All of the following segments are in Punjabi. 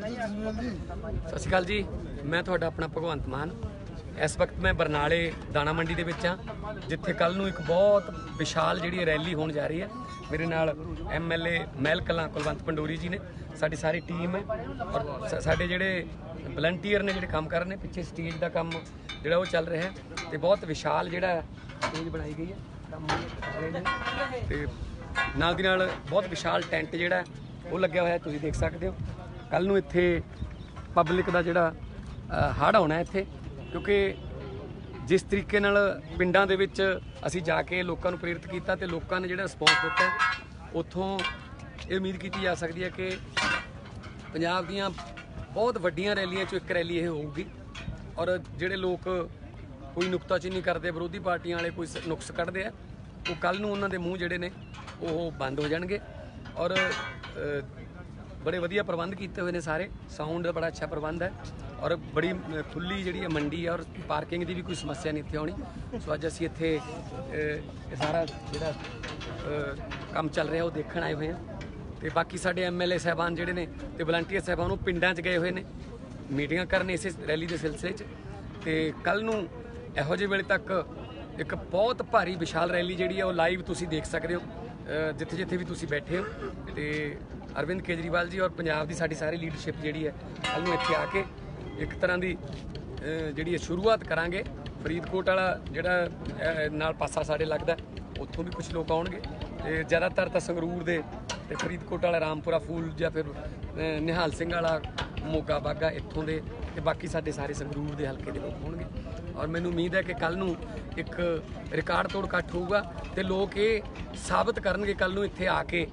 ਸਤਿ ਸ਼੍ਰੀ ਅਕਾਲ ਜੀ। ਮੈਂ ਤੁਹਾਡਾ ਆਪਣਾ ਭਗਵੰਤ ਮਾਨ। ਇਸ ਵਕਤ ਮੈਂ ਬਰਨਾਲੇ ਦਾਣਾ ਮੰਡੀ ਦੇ ਵਿੱਚ ਹਾਂ, ਜਿੱਥੇ ਕੱਲ ਨੂੰ ਇੱਕ ਬਹੁਤ ਵਿਸ਼ਾਲ ਜਿਹੜੀ ਰੈਲੀ ਹੋਣ ਜਾ ਰਹੀ ਹੈ। ਮੇਰੇ ਨਾਲ ਐਮਐਲਏ ਮਹਿਲ ਕਲਾਂ ਕੁਲਵੰਤ ਪੰਡੋਰੀ ਜੀ ਨੇ। ਸਾਡੀ ਸਾਰੀ ਟੀਮ ਹੈ ਔਰ ਸਾਡੇ ਜਿਹੜੇ ਵਲੰਟੀਅਰ ਨੇ ਜਿਹੜੇ ਕੰਮ ਕਰ ਰਹੇ ਨੇ, ਪਿੱਛੇ ਸਟੇਜ ਦਾ ਕੰਮ ਜਿਹੜਾ ਉਹ ਚੱਲ ਰਿਹਾ ਹੈ ਤੇ ਬਹੁਤ ਵਿਸ਼ਾਲ ਜਿਹੜਾ ਸਟੇਜ ਬਣਾਈ ਗਈ ਹੈ। ਕੰਮ ਤੇ ਨਾਲ ਦੀ ਨਾਲ ਬਹੁਤ ਵਿਸ਼ਾਲ ਟੈਂਟ ਜਿਹੜਾ ਉਹ ਲੱਗਿਆ ਹੋਇਆ ਤੁਸੀਂ ਦੇਖ ਸਕਦੇ ਹੋ। ਕੱਲ ਨੂੰ ਇੱਥੇ ਪਬਲਿਕ ਦਾ ਜਿਹੜਾ ਹੜ ਆਉਣਾ ਇੱਥੇ, ਕਿਉਂਕਿ ਜਿਸ ਤਰੀਕੇ ਨਾਲ ਪਿੰਡਾਂ ਦੇ ਵਿੱਚ ਅਸੀਂ ਜਾ ਕੇ ਲੋਕਾਂ ਨੂੰ ਪ੍ਰੇਰਿਤ ਕੀਤਾ ਤੇ ਲੋਕਾਂ ਨੇ ਜਿਹੜਾ ਰਿਸਪੌਂਸ ਦਿੱਤਾ ਉੱਥੋਂ ਇਹ ਉਮੀਦ ਕੀਤੀ ਜਾ ਸਕਦੀ ਹੈ ਕਿ ਪੰਜਾਬ ਦੀਆਂ ਬਹੁਤ ਵੱਡੀਆਂ ਰੈਲੀਆਂ ਚੋਂ ਇੱਕ ਰੈਲੀ ਇਹ ਹੋਊਗੀ ਔਰ ਜਿਹੜੇ ਲੋਕ ਕੋਈ ਨੁਕਤਾਚੀਨੀ ਕਰਦੇ ਵਿਰੋਧੀ ਪਾਰਟੀਆਂ ਵਾਲੇ ਕੋਈ ਸ- ਨੁਕਸ ਕੱਢਦੇ ਆ, ਉਹ ਕੱਲ ਨੂੰ ਉਹਨਾਂ ਦੇ ਮੂੰਹ ਜਿਹੜੇ ਨੇ, ਉਹ ਬੰਦ ਹੋ ਜਾਣਗੇ ਔਰ ਬੜੇ ਵਧੀਆ ਪ੍ਰਬੰਧ ਕੀਤੇ ਹੋਏ ਨੇ ਸਾਰੇ। ਸਾਊਂਡ ਦਾ ਬੜਾ ਅੱਛਾ ਪ੍ਰਬੰਧ ਹੈ ਔਰ ਬੜੀ ਅ, ਖੁੱਲੀ ਜਿਹੜੀ ਹੈ ਮੰਡੀ ਹੈ ਔਰ ਪਾਰਕਿੰਗ ਦੀ ਵੀ ਕੋਈ ਸਮੱਸਿਆ ਨਹੀਂ ਇੱਥੇ ਆਉਣੀ। ਸੋ ਅੱਜ ਅਸੀਂ ਇੱਥੇ ਇਹ ਸਾਰਾ ਜਿਹੜਾ ਕੰਮ ਚੱਲ ਰਿਹਾ ਉਹ ਦੇਖਣ ਆਏ ਹੋਏ ਹਾਂ। ਤੇ ਬਾਕੀ ਸਾਡੇ ਐਮਐਲਏ ਸਹਿਬਾਨ ਜਿਹੜੇ ਨੇ ਤੇ ਵਲੰਟੀਅਰ ਸਹਿਬਾਨ ਉਹ ਪਿੰਡਾਂ 'ਚ ਗਏ ਹੋਏ ਨੇ। ਮੀਟਿੰਗਾਂ ਕਰਨ ਇਸੇ ਰੈਲੀ ਦੇ ਸਿਲਸਿਲੇ 'ਚ। ਤੇ ਕੱਲ ਨੂੰ ਇਹੋ ਜਿਹੇ ਵੇਲੇ ਤੱਕ ਇੱਕ ਬਹੁਤ ਭਾਰੀ ਵਿਸ਼ਾਲ ਰੈਲੀ ਜਿਹੜੀ ਹੈ ਉਹ ਲਾਈਵ ਤੁਸੀਂ ਦੇਖ ਸਕਦੇ ਹੋ। ਜਿੱਥੇ ਜਿੱਥੇ ਵੀ ਤੁਸੀਂ ਬੈਠੇ ਹੋ। ਤੇ ਅਰਵਿੰਦ ਕੇਜਰੀਵਾਲ ਜੀ ਔਰ ਪੰਜਾਬ ਦੀ ਸਾਡੀ ਸਾਰੀ ਲੀਡਰਸ਼ਿਪ ਜਿਹੜੀ ਹੈ ਕੱਲ ਨੂੰ ਇੱਥੇ ਆ ਕੇ ਇੱਕ ਤਰ੍ਹਾਂ ਦੀ ਜਿਹੜੀ ਹੈ ਸ਼ੁਰੂਆਤ ਕਰਾਂਗੇ। ਫਰੀਦਕੋਟ ਵਾਲਾ ਜਿਹੜਾ ਨਾਲ ਪਾਸਾ ਸਾਡੇ ਲੱਗਦਾ ਉੱਥੋਂ ਵੀ ਕੁਝ ਲੋਕ ਆਉਣਗੇ। ਤੇ ਜ਼ਿਆਦਾਤਰ ਤਾਂ ਸੰਗਰੂਰ ਦੇ ਤੇ ਫਰੀਦਕੋਟ ਵਾਲਾ, ਰਾਮਪੁਰਾ ਫੂਲ ਜਾਂ ਫਿਰ ਨਿਹਾਲ ਸਿੰਘ ਵਾਲਾ, ਮੋਗਾ ਬਾਗਾ ਇੱਥੋਂ ਦੇ ਤੇ ਬਾਕੀ ਸਾਡੇ ਸਾਰੇ ਸੰਗਰੂਰ ਦੇ ਹਲਕੇ ਦੇ ਲੋਕ ਹੋਣਗੇ। ਔਰ ਮੈਨੂੰ ਉਮੀਦ ਹੈ ਕਿ ਕੱਲ ਨੂੰ ਇੱਕ ਰਿਕਾਰਡ ਤੋੜ ਇਕੱਠ ਹੋਊਗਾ ਤੇ ਲੋਕ ਇਹ ਸਾਬਤ ਕਰਨਗੇ ਕੱਲ ਨੂੰ ਇੱਥੇ ਆ ਕੇ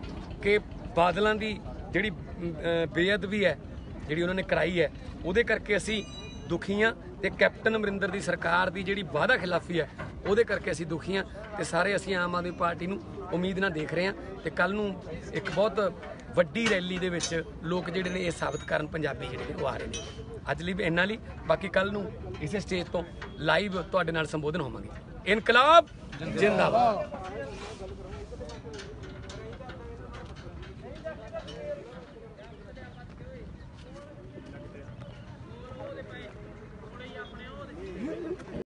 ਕਿ ਬਾਦਲਾਂ ਦੀ ਜਿਹੜੀ ਅ, ਬੇਅਦਬੀ ਹੈ ਜਿਹੜੀ ਉਹਨਾਂ ਨੇ ਕਰਾਈ ਹੈ ਉਹਦੇ ਕਰਕੇ ਅਸੀਂ ਦੁਖੀ ਹਾਂ ਤੇ ਕੈਪਟਨ ਅਮਰਿੰਦਰ ਦੀ ਸਰਕਾਰ ਦੀ ਜਿਹੜੀ ਵਾਅਦਾ ਖਿਲਾਫੀ ਹੈ ਉਹਦੇ ਕਰਕੇ ਅਸੀਂ ਦੁਖੀ ਹਾਂ ਤੇ ਸਾਰੇ ਅਸੀਂ ਆਮ ਆਦਮੀ ਪਾਰਟੀ ਨੂੰ ਉਮੀਦ ਨਾਲ ਦੇਖ ਰਹੇ ਹਾਂ ਤੇ ਕੱਲ ਨੂੰ ਇੱਕ ਬਹੁਤ ਵੱਡੀ ਰੈਲੀ ਦੇ ਵਿੱਚ ਲੋਕ ਜਿਹੜੇ ਨੇ ਇਹ ਸਾਬਤ ਕਰਨ ਪੰਜਾਬੀ ਜਿਹੜੇ ਨੇ ਉਹ ਆ ਰਹੇ ਨੇ। ਅੱਜ ਲਈ ਵੀ ਇੰਨਾ ਲਈ ਬਾਕੀ ਕੱਲ ਨੂੰ ਇਸੇ ਸਟੇਜ ਤੋਂ ਲਾਈਵ ਤੁਹਾਡੇ ਨਾਲ ਸੰਬੋਧਨ ਹੋਵਾਂਗੇ। ਇਨਕਲਾਬ ਜਿੰਦਾਬਾਦ।